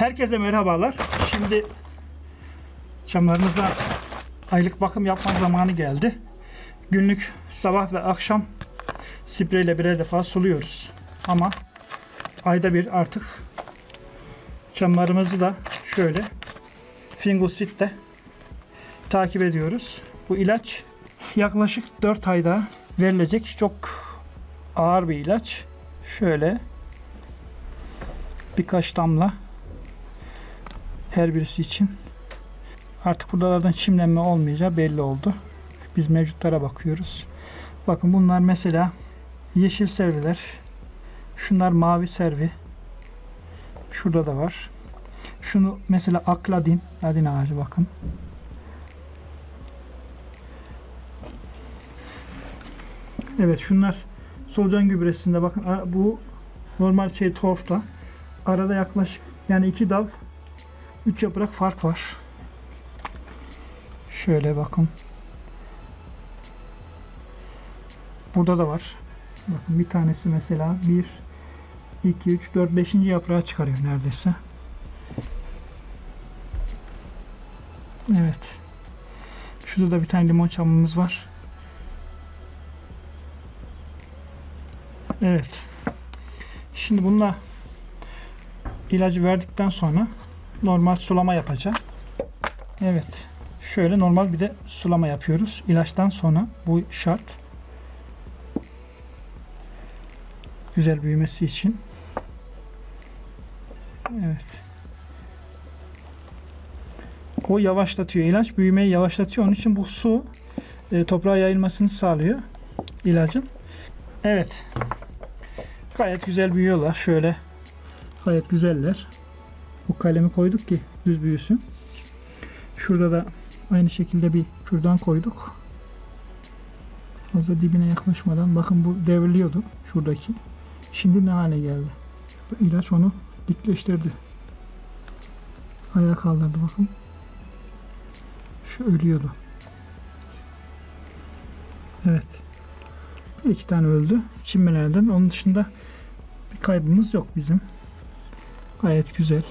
Herkese merhabalar. Şimdi çamlarımıza aylık bakım yapma zamanı geldi. Günlük sabah ve akşam spreyle birer defa suluyoruz. Ama ayda bir artık çamlarımızı da şöyle Fingusitte takip ediyoruz. Bu ilaç yaklaşık 4 ayda verilecek çok ağır bir ilaç. Şöyle birkaç damla her birisi için. Artık buralardan çimlenme olmayacağı belli oldu. Biz mevcutlara bakıyoruz. Bakın bunlar mesela yeşil serviler. Şunlar mavi servi. Şurada da var. Şunu mesela akladin, ladin ağacı bakın. Evet şunlar solucan gübresinde bakın bu normal şey torfta arada yaklaşık yani iki dal üç yaprak fark var. Şöyle bakın. Burada da var. Bakın bir tanesi mesela 1 2 3 4 5. yaprağı çıkarıyor neredeyse. Evet. Şurada da bir tane limon çamımız var. Evet. Şimdi bununla ilacı verdikten sonra normal sulama yapacağız. Evet. Şöyle normal bir de sulama yapıyoruz. İlaçtan sonra bu şart. Güzel büyümesi için. Evet. O yavaşlatıyor. İlaç büyümeyi yavaşlatıyor. Onun için bu su e, toprağa yayılmasını sağlıyor ilacın. Evet. Gayet güzel büyüyorlar. Şöyle gayet güzeller. Bu kalemi koyduk ki düz büyüsün. Şurada da aynı şekilde bir kürdan koyduk. Fazla dibine yaklaşmadan bakın bu devriliyordu şuradaki. Şimdi ne hale geldi? İlaç onu dikleştirdi. Ayağa kaldırdı bakın. Şu ölüyordu. Evet. Bir iki tane öldü. Çinmelerden. Onun dışında bir kaybımız yok bizim. Gayet güzel.